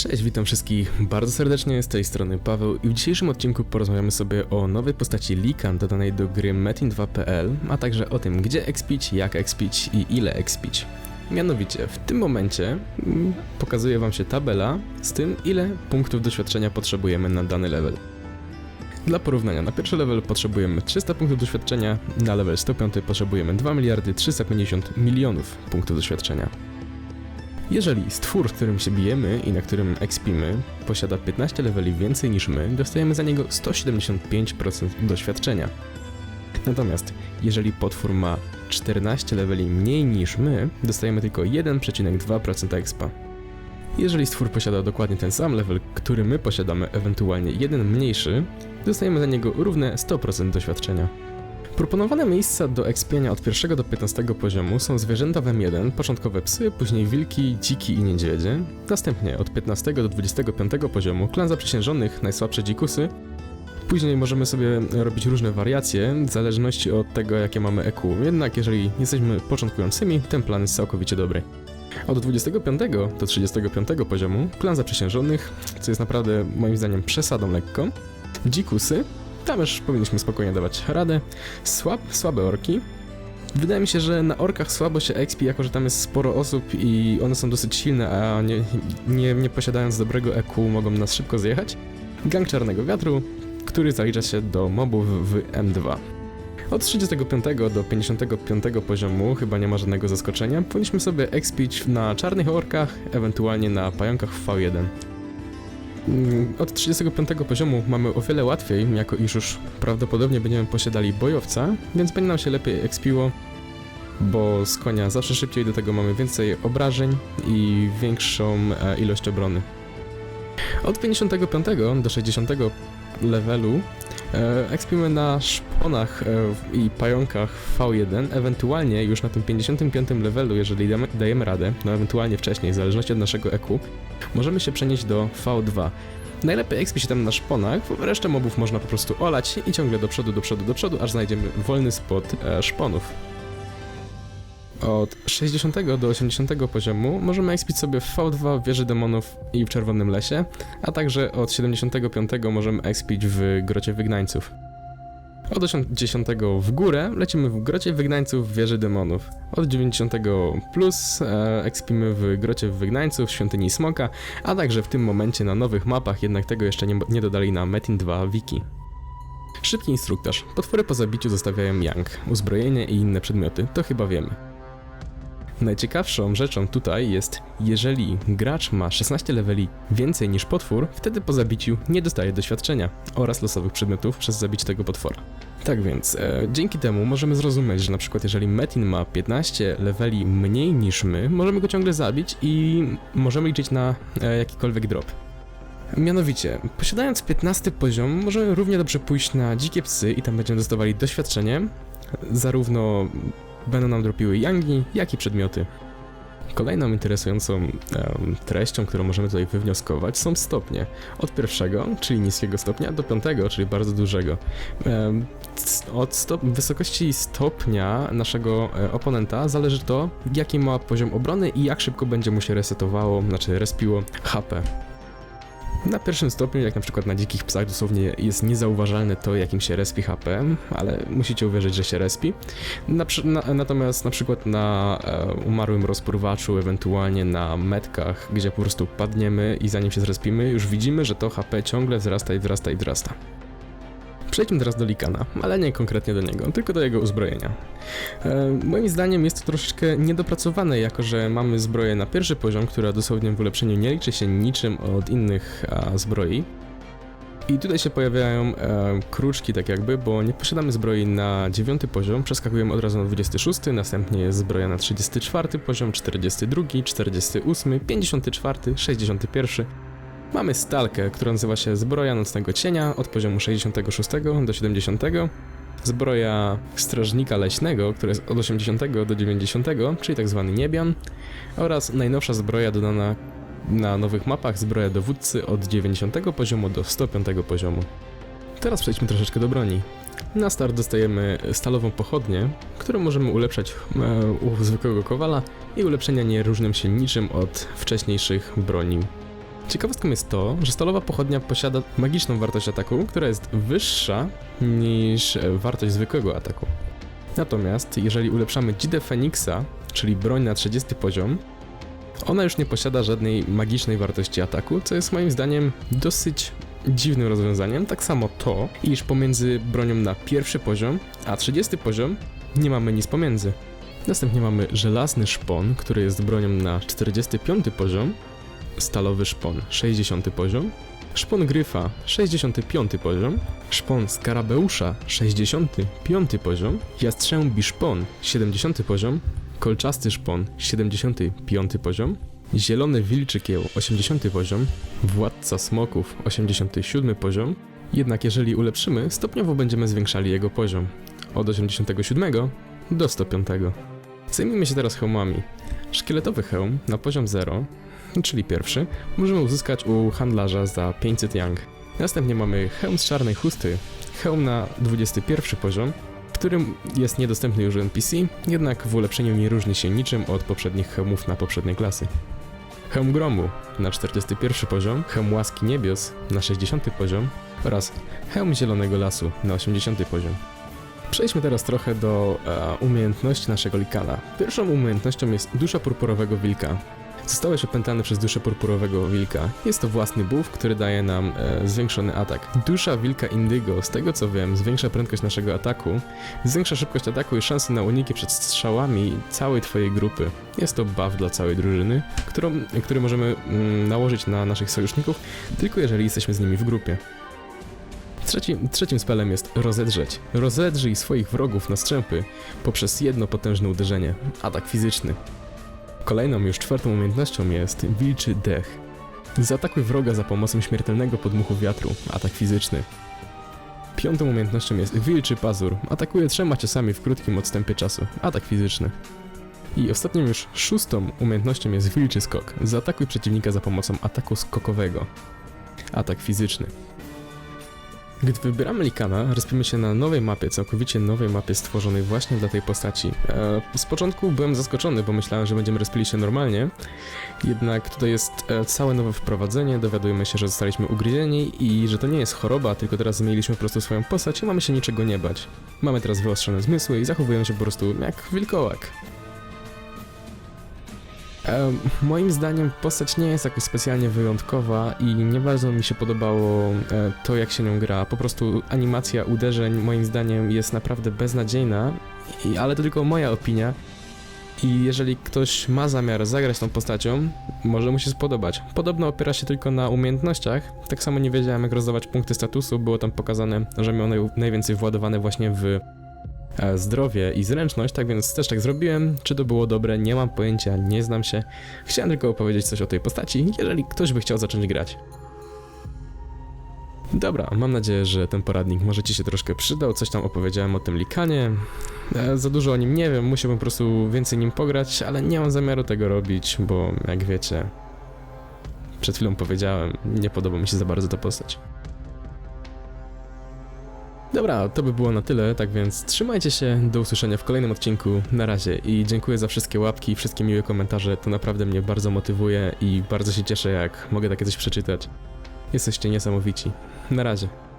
Cześć, witam wszystkich bardzo serdecznie, z tej strony Paweł i w dzisiejszym odcinku porozmawiamy sobie o nowej postaci Likan dodanej do gry Metin2.pl, a także o tym gdzie expić, jak expić i ile expić. Mianowicie, w tym momencie mm, pokazuje wam się tabela z tym ile punktów doświadczenia potrzebujemy na dany level. Dla porównania, na pierwszy level potrzebujemy 300 punktów doświadczenia, na level 105 potrzebujemy 2 miliardy 350 milionów punktów doświadczenia. Jeżeli stwór, w którym się bijemy i na którym expimy, posiada 15 leveli więcej niż my, dostajemy za niego 175% doświadczenia. Natomiast jeżeli potwór ma 14 leveli mniej niż my, dostajemy tylko 1,2% expa. Jeżeli stwór posiada dokładnie ten sam level, który my posiadamy, ewentualnie jeden mniejszy, dostajemy za niego równe 100% doświadczenia. Proponowane miejsca do ekspienia od 1 do 15 poziomu są zwierzęta w M1, początkowe psy, później wilki, dziki i niedźwiedzie. Następnie od 15 do 25 poziomu klan zaprzysiężonych, najsłabsze dzikusy. Później możemy sobie robić różne wariacje w zależności od tego jakie mamy EQ, jednak jeżeli jesteśmy początkującymi, ten plan jest całkowicie dobry. Od 25 do 35 poziomu klan zaprzysiężonych, co jest naprawdę moim zdaniem przesadą lekko. Dzikusy, tam już powinniśmy spokojnie dawać radę. Słab, słabe orki. Wydaje mi się, że na orkach słabo się expi, jako że tam jest sporo osób i one są dosyć silne, a nie, nie, nie posiadając dobrego EQ mogą nas szybko zjechać. Gang Czarnego Wiatru, który zalicza się do mobów w M2. Od 35 do 55 poziomu chyba nie ma żadnego zaskoczenia. Powinniśmy sobie expić na czarnych orkach, ewentualnie na pająkach w V1. Od 35 poziomu mamy o wiele łatwiej, jako iż już prawdopodobnie będziemy posiadali bojowca, więc będzie nam się lepiej expiło, bo z konia zawsze szybciej, do tego mamy więcej obrażeń i większą e, ilość obrony. Od 55 do 60 levelu e, expimy na szponach e, i pająkach w V1, ewentualnie już na tym 55 levelu, jeżeli damy, dajemy radę, no ewentualnie wcześniej, w zależności od naszego EQ, możemy się przenieść do V2. Najlepiej expi się tam na szponach, resztę mobów można po prostu olać i ciągle do przodu, do przodu, do przodu, aż znajdziemy wolny spot e, szponów. Od 60 do 80 poziomu możemy expić sobie w V2 w wieży demonów i w Czerwonym Lesie, a także od 75 możemy expić w Grocie Wygnańców. Od 80 w górę lecimy w Grocie Wygnańców w wieży demonów. Od 90 plus e, expimy w Grocie Wygnańców w Świątyni Smoka, a także w tym momencie na nowych mapach, jednak tego jeszcze nie, nie dodali na Metin 2 Wiki. Szybki instruktaż. Potwory po zabiciu zostawiają yang, uzbrojenie i inne przedmioty, to chyba wiemy. Najciekawszą rzeczą tutaj jest, jeżeli gracz ma 16 leveli więcej niż potwór, wtedy po zabiciu nie dostaje doświadczenia oraz losowych przedmiotów przez zabicie tego potwora. Tak więc, e, dzięki temu możemy zrozumieć, że na przykład jeżeli Metin ma 15 leveli mniej niż my, możemy go ciągle zabić i możemy liczyć na e, jakikolwiek drop. Mianowicie, posiadając 15 poziom, możemy równie dobrze pójść na dzikie psy i tam będziemy dostawali doświadczenie, zarówno będą nam dropiły yangi, jak i przedmioty. Kolejną interesującą em, treścią, którą możemy tutaj wywnioskować, są stopnie. Od pierwszego, czyli niskiego stopnia, do piątego, czyli bardzo dużego. C- od stop wysokości stopnia naszego e, oponenta zależy to, jaki ma poziom obrony i jak szybko będzie mu się resetowało, znaczy respiło HP. Na pierwszym stopniu, jak na przykład na dzikich psach, dosłownie jest niezauważalne to, jakim się respi HP, ale musicie uwierzyć, że się respi. Na, na, natomiast na przykład na e, umarłym rozporwaczu, ewentualnie na metkach, gdzie po prostu padniemy i zanim się zrespimy, już widzimy, że to HP ciągle wzrasta i wzrasta i wzrasta. Przejdźmy teraz do Likana, ale nie konkretnie do niego, tylko do jego uzbrojenia. E, moim zdaniem jest to troszeczkę niedopracowane, jako że mamy zbroję na pierwszy poziom, która dosłownie w ulepszeniu nie liczy się niczym od innych a, zbroi. I tutaj się pojawiają e, kruczki tak jakby, bo nie posiadamy zbroi na 9 poziom, przeskakujemy od razu na 26, następnie jest zbroja na 34 poziom, 42, 48, 54, 61. Mamy stalkę, która nazywa się Zbroja Nocnego Cienia od poziomu 66 do 70. Zbroja Strażnika Leśnego, która jest od 80 do 90, czyli tak zwany niebian. Oraz najnowsza zbroja dodana na nowych mapach, zbroja dowódcy od 90 poziomu do 105 poziomu. Teraz przejdźmy troszeczkę do broni. Na start dostajemy stalową pochodnię, którą możemy ulepszać e, u zwykłego kowala i ulepszenia nie różnią się niczym od wcześniejszych broni Ciekawostką jest to, że stalowa pochodnia posiada magiczną wartość ataku, która jest wyższa niż wartość zwykłego ataku. Natomiast jeżeli ulepszamy Dzidę Feniksa, czyli broń na 30 poziom, ona już nie posiada żadnej magicznej wartości ataku, co jest moim zdaniem dosyć dziwnym rozwiązaniem. Tak samo to, iż pomiędzy bronią na pierwszy poziom, a 30 poziom nie mamy nic pomiędzy. Następnie mamy żelazny szpon, który jest bronią na 45 poziom, stalowy szpon 60 poziom, szpon gryfa 65 poziom, szpon skarabeusza 65 poziom, jastrzębi szpon 70 poziom, kolczasty szpon 75 poziom, zielony wilczy kieł 80 poziom, władca smoków 87 poziom, jednak jeżeli ulepszymy, stopniowo będziemy zwiększali jego poziom. Od 87 do 105. Zajmijmy się teraz hełmami. Szkieletowy hełm na poziom 0, czyli pierwszy, możemy uzyskać u handlarza za 500 yang. Następnie mamy hełm z czarnej chusty, hełm na 21 poziom, którym jest niedostępny już NPC, jednak w ulepszeniu nie różni się niczym od poprzednich hełmów na poprzedniej klasy. Hełm gromu na 41 poziom, hełm łaski niebios na 60 poziom oraz hełm zielonego lasu na 80 poziom. Przejdźmy teraz trochę do e, umiejętności naszego likana. Pierwszą umiejętnością jest dusza purpurowego wilka. Zostałeś opętany przez duszę purpurowego wilka. Jest to własny buff, który daje nam e, zwiększony atak. Dusza wilka indygo, z tego co wiem, zwiększa prędkość naszego ataku, zwiększa szybkość ataku i szanse na uniki przed strzałami całej twojej grupy. Jest to buff dla całej drużyny, którą, który możemy mm, nałożyć na naszych sojuszników, tylko jeżeli jesteśmy z nimi w grupie. Trzecim, trzecim spelem jest rozedrzeć. Rozedrzyj swoich wrogów na strzępy poprzez jedno potężne uderzenie, atak fizyczny. Kolejną, już czwartą umiejętnością jest wilczy dech. Zaatakuj wroga za pomocą śmiertelnego podmuchu wiatru, atak fizyczny. Piątą umiejętnością jest wilczy pazur. Atakuje trzema ciosami w krótkim odstępie czasu, atak fizyczny. I ostatnią już szóstą umiejętnością jest wilczy skok. Zaatakuj przeciwnika za pomocą ataku skokowego, atak fizyczny. Gdy wybieramy Likana, respimy się na nowej mapie, całkowicie nowej mapie stworzonej właśnie dla tej postaci. E, z początku byłem zaskoczony, bo myślałem, że będziemy respili się normalnie, jednak tutaj jest e, całe nowe wprowadzenie, dowiadujemy się, że zostaliśmy ugryzieni i że to nie jest choroba, tylko teraz zmieniliśmy po prostu swoją postać i mamy się niczego nie bać. Mamy teraz wyostrzone zmysły i zachowujemy się po prostu jak wilkołak. Moim zdaniem postać nie jest jakoś specjalnie wyjątkowa i nie bardzo mi się podobało e, to, jak się nią gra. Po prostu animacja uderzeń moim zdaniem jest naprawdę beznadziejna, ale to tylko moja opinia. I jeżeli ktoś ma zamiar zagrać tą postacią, może mu się spodobać. Podobno opiera się tylko na umiejętnościach. Tak samo nie wiedziałem, jak rozdawać punkty statusu. Było tam pokazane, że miał naj, najwięcej władowane właśnie w zdrowie i zręczność, tak więc też tak zrobiłem. Czy to było dobre, nie mam pojęcia, nie znam się. Chciałem tylko opowiedzieć coś o tej postaci, jeżeli ktoś by chciał zacząć grać. Dobra, mam nadzieję, że ten poradnik może Ci się troszkę przydał. Coś tam opowiedziałem o tym likanie. E, za dużo o nim nie wiem, musiałbym po prostu więcej nim pograć, ale nie mam zamiaru tego robić, bo jak wiecie, przed chwilą powiedziałem, nie podoba mi się za bardzo ta postać. Dobra, to by było na tyle, tak więc trzymajcie się, do usłyszenia w kolejnym odcinku, na razie i dziękuję za wszystkie łapki, wszystkie miłe komentarze, to naprawdę mnie bardzo motywuje i bardzo się cieszę jak mogę takie coś przeczytać. Jesteście niesamowici. Na razie.